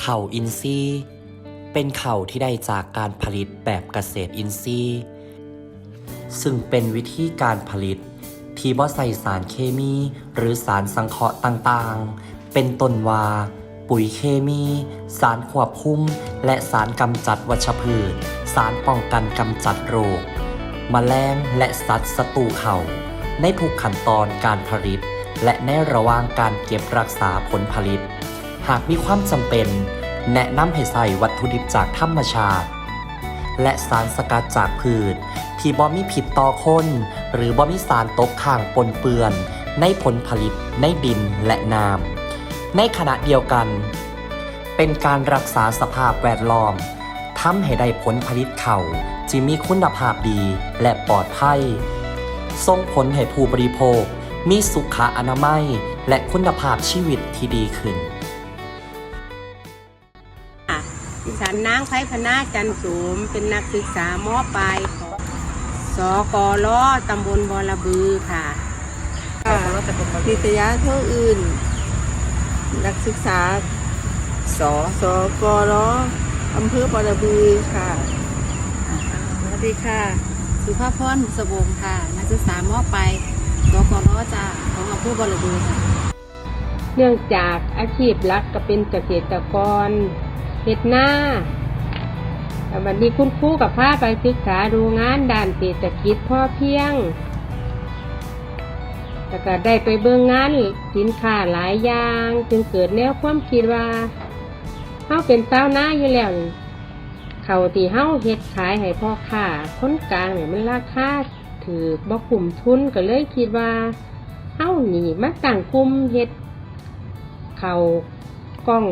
เข่าวอินทรีย์เป็นเข่าวที่ได้จากการผลิตแบบเกษตรอินทรีย์ซึ่งเป็นวิธีการผลิตที่บ่ใส่สารเคมีหรือสารสังเคราะห์ต่างๆ เป็นต้นว่าปุ๋ยเคมี สารควบคุม และสารกำจัดวัชพืช สารป้องกันกำจัดโรคแมลงและสัตว์ศัตรูเขาในทุกขั้นตอนการผลิต และในระหว่างการเก็บรักษาผลผลิต หากมีความจำเป็น แนะนำให้ใส่วัตถุดิบจากธรรมชาติ และสารสกัดจากพืช ที่บ่มีผิดต่อคน หรือบ่มีสารตกค้างปนเปื้อน ในผลผลิตในดินและน้ำในขณะเดียวกัน เป็นการรักษาสภาพแวดล้อมทำให้ได้ผลผลิตเขาที่มีคุณภาพดีและปลอดภัยส่งผลให้ผู้บริโภค มีสุขอนามัย และคุณภาพชีวิตที่ดีขึ้น ดิฉันนางไพพนาจันสูมเป็นนักศึกษามอปลายของสกลตำบลบอระบือค่ะค่ะนิตยาเท่าอื่น นักศึกษาสสกรอำเภอบอระบือค่ะสวัสดีค่ะ สุภาพพรมุสวงศ์ค่ะ นักศึกษามอไปสกรจะของอำเภอบรบือค่ะ เนื่องจากอาชีพหลักก็เป็นเกษตรกร เฮ็ดหน้าวันนี้คุณครูกับพาไปศึกษาดูงานด้านเศรษฐกิจพ่อเพียงแล้วก็ได้ไปเบิ่งงานสินค้าหลายอย่าง จึงเกิดแนวความคิดว่าเฮาเป็นเต้าหน้าอยู่แล้วนี่เขาวที่เฮาเฮ็ดขายให้พ่อค้าคนกลางเนี่ยมันราคาถือบ่คุ้มทุนก็เลยคิดว่าเฮานี่มาตั้งกลุ่มเฮ็ดเขากล้อง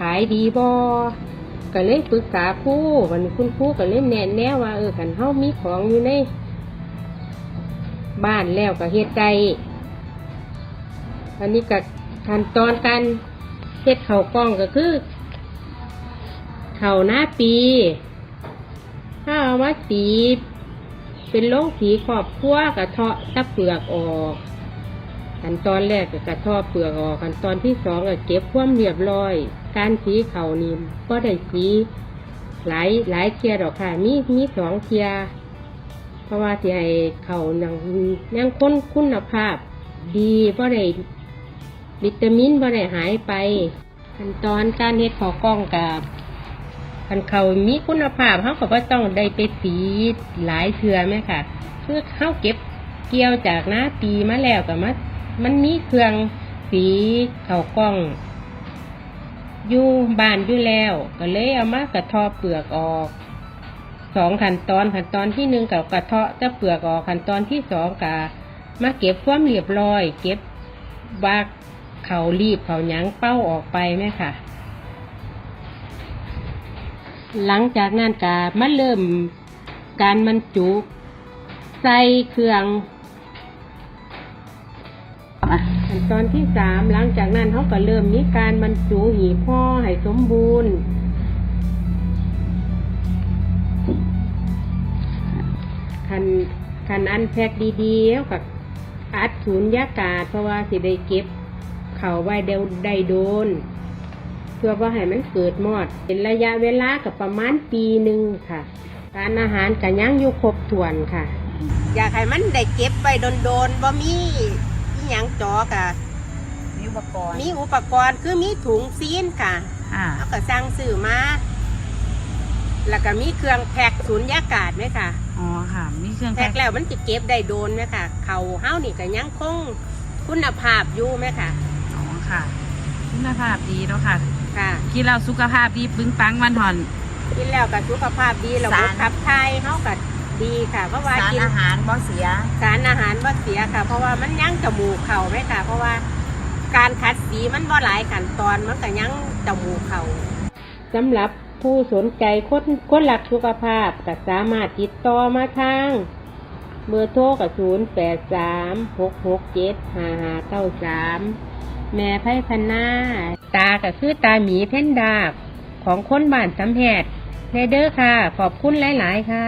ขายดีบอก็เลยปรึกษาครู่วันคุณครู่ก็เลยแนะแนวว่าเออขันเฮามีของอยู่ในบ้านแล้วก็เฮ็ดได้อันนี้ก็ขั้นตอนการเฮ็ดเข่ากล้องก็คือเข่าหน้าปีถ้าเอามาสีเป็นโลงสีขอบครัวกระเทาะตะเปลือกออก ขั้นตอนแรกก็กระทอเปลือกออกขั้นตอนที่สองก็เก็บความเรียบร้อย การสีเขานี่ก็ได้สีหลายหลายเทียดอกค่ะ มีมีสองเทียเพราะว่าที่ให้เขายังยังค้นคุณภาพ ดีเพราะได้วิตามินเพราะได้หายไป ขั้นตอนการเฮ็ดขอกล้องกับคันเขามีคุณภาพเขาก็บ่ต้องได้ไปสีหลายเทือไหมค่ะ คือเขาเก็บเกี่ยวจากหน้าปีมาแล้วกับมา มันมีเครื่องสีเขากล้องอยู่บานอยู่แล้ว ก็เลยเอามากระทอเปลือกออกสองขั้นตอนขั้นตอนที่หนึ่งกับกระเทาะจะเปลือกออกขั้นตอนที่สองกับมาเก็บความเรียบร้อย เก็บว่าเขารีบเขายั้งเป้าออกไปไหมค่ะ หลังจากนั้นก็มาเริ่มการบรรจุใส่เครื่อง ขั้นตอนที่สามหลังจากนั้นเขาก็เริ่มมีการบรรจุหีบห่อให้สมบูรณ์คันคันอันแพ็กดีๆแล้วกับอัดศูนยากาศ เพราะว่าสิได้เก็บ เข่าไว้เดวได้โดน เพื่อว่าให้มันเกิดมอด เป็นระยะเวลากับประมาณปีหนึ่งค่ะ การอาหารกันยังอยู่ครบถ้วนค่ะ อยากให้มันได้เก็บไปโดนๆบ่มีอี หยังจอกะมีอุปกรณ์มีอุปกรณ์คือมีถุงซีนค่ะอ่าแล้วก็สั่งซื้อมาแล้วก็มีเครื่องแพ็กศูนยากาศไหมค่ะอ๋อค่ะ มีเครื่องแพ็กแล้วมันจะเก็บได้โดนไหมค่ะ เขาเฮ้านี่ก็ยังคงคุณภาพอยู่ไหมค่ะ อ๋อค่ะคุณภาพดีเนาะค่ะค่ะกินแล้วสุขภาพดีปึงปังวันถอน กินแล้วก็สุขภาพดีระบบสาร ขับถ่ายเฮาก็ ดีค่ะ เพราะว่าสารกินอาหารบ่เสีย สารอาหารบ่เสียค่ะ เพราะว่ามันยั้งจมูกเขาไหมค่ะ เพราะว่าการคัดสีมันบ่หลายขั้นตอนมันก็ยั้งจมูกเขาสำหรับผู้สนใจคนคนรักสุขภาพก็สามารถติดต่อมาทางเบอร์โทรกับศูนย์แปดสามหกหกเจ็ดห้าห้าเก้าสามแม่ไพ่พันนาตาก็คือตาหมีเพ่นดาบของคนบ้านสำแพทย์ในเด้อค่ะ ขอบคุณหลาย ๆ ค่ะ